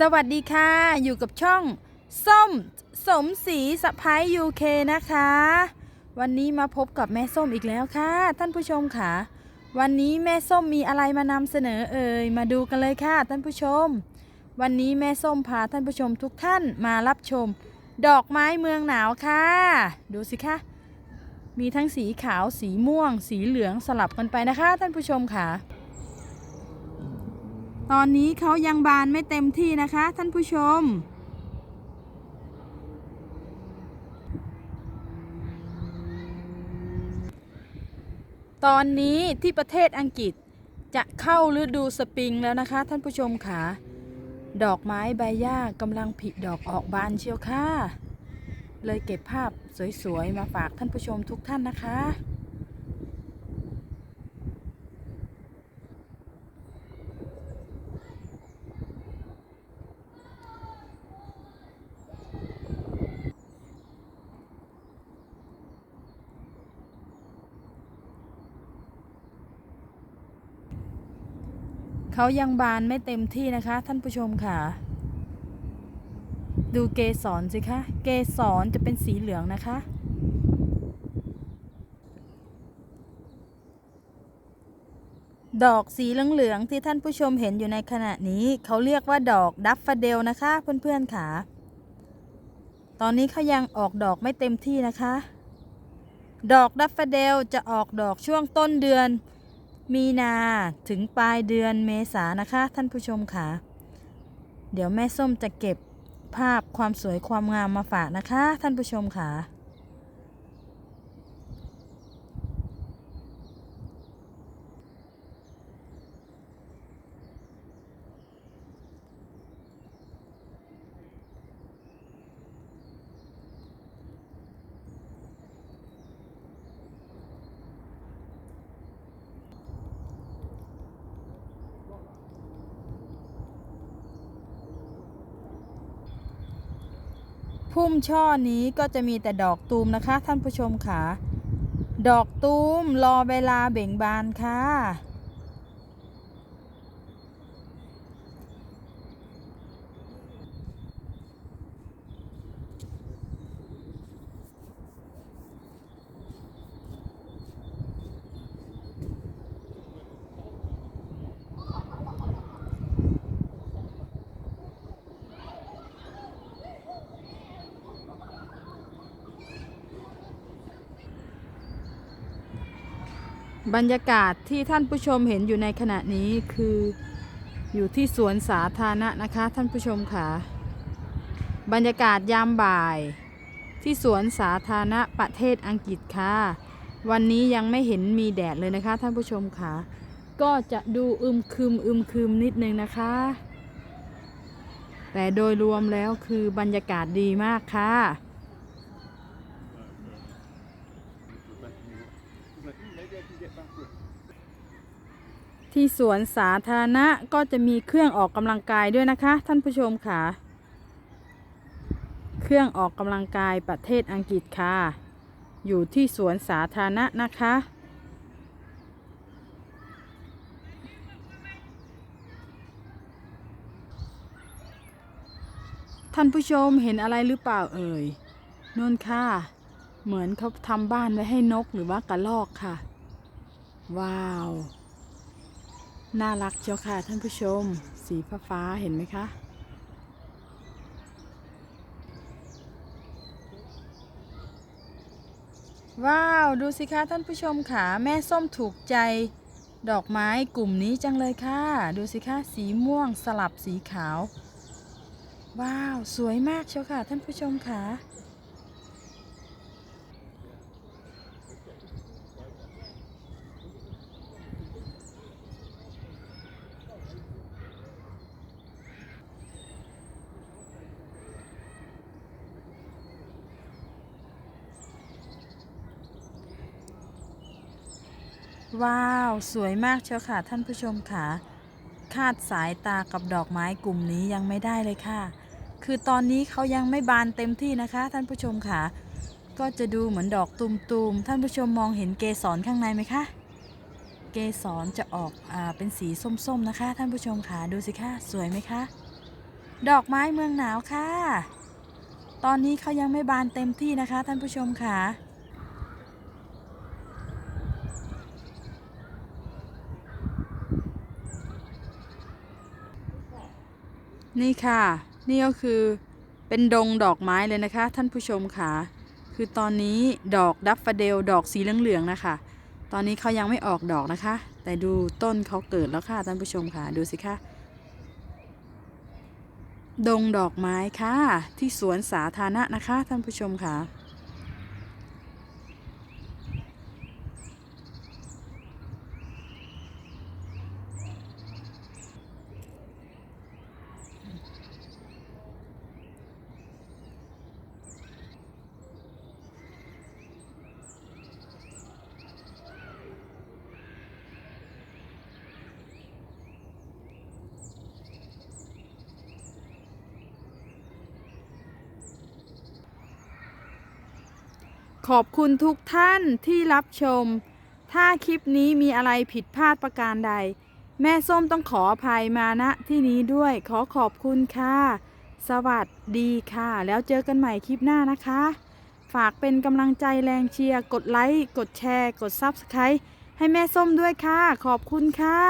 สวัสดีค่ะ อยู่กับช่อง ส้ม สมศรีสะพ้ายยูเคนะคะ วันนี้มาพบกับแม่ส้มอีกแล้วค่ะ ท่านผู้ชมค่ะ วันนี้แม่ส้มมีอะไรมานำเสนอเอ่ยมาดูกันเลยค่ะท่านผู้ชม วันนี้แม่ส้มพาท่านผู้ชมทุกท่านมารับชม ดอกไม้เมืองหนาวค่ะ ดูสิคะมีทั้งสีขาวสีม่วง สีเหลืองสลับกันไปนะคะ ท่านผู้ชมค่ะ ตอนนี้เขายังบานไม่เต็มที่นะคะ ท่านผู้ชม ตอนนี้ที่ประเทศอังกฤษจะเข้าฤดูสปริงแล้วนะคะ ท่านผู้ชมค่ะ ดอกไม้ใบหญ้ากำลังผลิดอกออกบานเชียวค่ะ เลยเก็บภาพสวยๆ มาฝากท่านผู้ชมทุกท่านนะคะ เขายังบานไม่เต็มที่นะคะ ท่านผู้ชมค่ะ ดูเกสรสิคะ เกสรจะเป็นสีเหลืองนะคะ ดอกสีเหลืองๆที่ท่านผู้ชมเห็นอยู่ในขณะนี้ เขาเรียกว่าดอกดัฟฟาเดลนะคะเพื่อนๆค่ะ ตอนนี้เขายังออกดอกไม่เต็มที่นะคะ ดอกดัฟฟาเดลจะออกดอกช่วงต้นเดือน มีนาถึงปลายเดือนเมษานะคะ ท่านผู้ชมค่ะ เดี๋ยวแม่ส้มจะเก็บภาพความสวยความงามมาฝากนะคะ ท่านผู้ชมค่ะ พุ่มช่อนี้ก็จะมีแต่ดอกตูมนะคะ ท่านผู้ชมค่ะ ดอกตูมรอเวลาเบ่งบานค่ะ บรรยากาศที่ท่านผู้ชมเห็นอยู่ในขณะนี้คืออยู่ที่สวนสาธารณะนะคะท่านผู้ชมค่ะ บรรยากาศยามบ่าย ที่สวนสาธารณะประเทศอังกฤษค่ะ วันนี้ยังไม่เห็นมีแดดเลยนะคะ ท่านผู้ชมค่ะ ก็จะดูอึมครึมอึมครึมนิดนึงนะคะ แต่โดยรวมแล้วคือบรรยากาศดีมากค่ะ ที่สวนสาธารณะก็จะมีเครื่องออกกำลังกายด้วยนะคะ ท่านผู้ชมค่ะ เครื่องออกกำลังกายประเทศอังกฤษค่ะ อยู่ที่สวนสาธารณะนะคะ ท่านผู้ชมเห็นอะไรหรือเปล่าเอ่ยนนค่ะ เหมือนเขาทำบ้านไว้ให้นกหรือว่ากระรอกค่ะ ว้าว น่ารักเจ้าค่ะท่านผู้ชม สีฟ้าฟ้าเห็นไหมคะ ว้าว ดูสิคะท่านผู้ชมค่ะแม่ส้มถูกใจดอกไม้กลุ่มนี้จังเลยค่ะ ดูสิคะสีม่วงสลับสีขาว ว้าว สวยมากเชียวค่ะท่านผู้ชมค่ะ ว้าว สวยมากเชียวค่ะท่านผู้ชมค่ะคาดสายตากับดอกไม้กลุ่มนี้ยังไม่ได้เลยค่ะ คือตอนนี้เขายังไม่บานเต็มที่นะคะ ท่านผู้ชมค่ะ ก็จะดูเหมือนดอกตุมๆท่านผู้ชมมองเห็นเกสรข้างในไหมคะ เกสรจะออกอ่าเป็นสีส้มๆนะคะ ท่านผู้ชมค่ะดูสิคะสวยไหมคะ ดอกไม้เมืองหนาวค่ะ ตอนนี้เขายังไม่บานเต็มที่นะคะ ท่านผู้ชมค่ะ นี่ค่ะ นี่ก็คือเป็นดงดอกไม้เลยนะคะ ท่านผู้ชมค่ะ คือตอนนี้ดอกดัฟฟาเดลดอกสีเหลืองๆนะคะ ตอนนี้เขายังไม่ออกดอกนะคะ แต่ดูต้นเขาเกิดแล้วค่ะท่านผู้ชมค่ะ ดูสิคะดงดอกไม้ค่ะ ที่สวนสาธารณะนะคะ ท่านผู้ชมค่ะ ขอบคุณทุกท่านที่รับชม ถ้าคลิปนี้มีอะไรผิดพลาดประการใด แม่ส้มต้องขออภัยมาณที่นี้ด้วยขอขอบคุณค่ะ สวัสดีค่ะ แล้วเจอกันใหม่คลิปหน้านะคะ ฝากเป็นกำลังใจแรงเชียร์ กดไลค์ กดแชร์ กด Subscribe ให้แม่ส้มด้วยค่ะ ขอบคุณค่ะ